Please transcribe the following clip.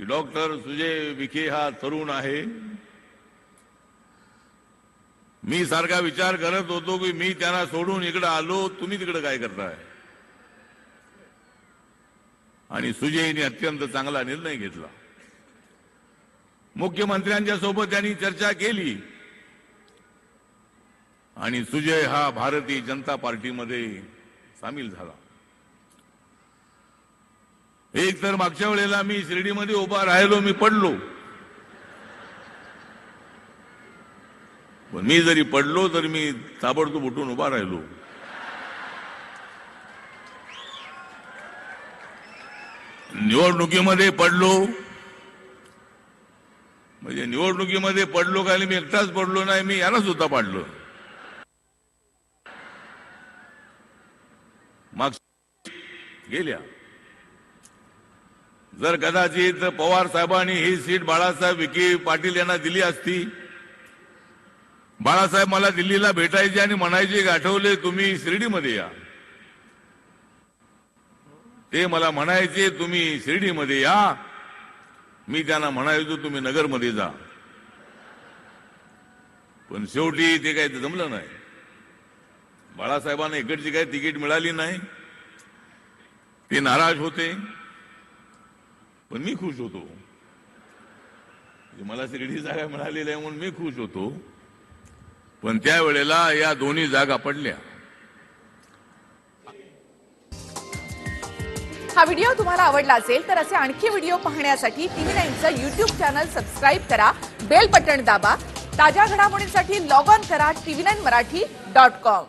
की डॉक्टर सुजय विखे हा तरुण आहे. मी सारखा विचार करत होतो की मी त्यांना सोडून इकडे आलो तुम्ही तिकडे काय करताय? आणि सुजयने अत्यंत चांगला निर्णय घेतला. मुख्यमंत्र्यांच्या सोबत त्यांनी चर्चा केली. आणि सुजय हा भारतीय जनता पार्टीमध्ये सामील झाला. एक तर मागच्या वेळेला मी शिर्डीमध्ये उभा राहिलो मी पडलो. पण मी जरी पडलो तर मी ताबडतोब उठून उभा राहिलो. निवडणुकीमध्ये पडलो. म्हणजे निवडणुकीमध्ये पडलो काय मी एकटाच पडलो नाही मी याला सुद्धा पाडलो. माग गेल्या. जर कदाचित पवार साहेबांनी ही सीट बाळासाहेब विखे पाटील यांना दिली असती बाळासाहेब मला दिल्लीला भेटायचे आणि म्हणायचे की आठवले तुम्ही शिर्डीमध्ये या. ते मला म्हणायचे तुम्ही शिर्डीमध्ये या. मी त्यांना म्हणायचो तुम्ही नगरमध्ये जा. पण शेवटी ते काही जमलं नाही. बाळासाहेबांना इकडची काही तिकीट मिळाली नाही. ते नाराज होते. पण मी खुश होतो. मला शिर्डी जागा मिळालेली आहे म्हणून मी खुश होतो. पण त्यावेळेला या दोन्ही जागा पडल्या. हा व्हिडिओ तुम्हाला आवडला असेल तर असे आणखी व्हिडिओ पाहण्यासाठी टीव्ही नाईनचं युट्यूब चॅनल सबस्क्राईब करा बेल बटण दाबा ताज्या घडामोडींसाठी लॉग ऑन करा TV nine Marathi dot com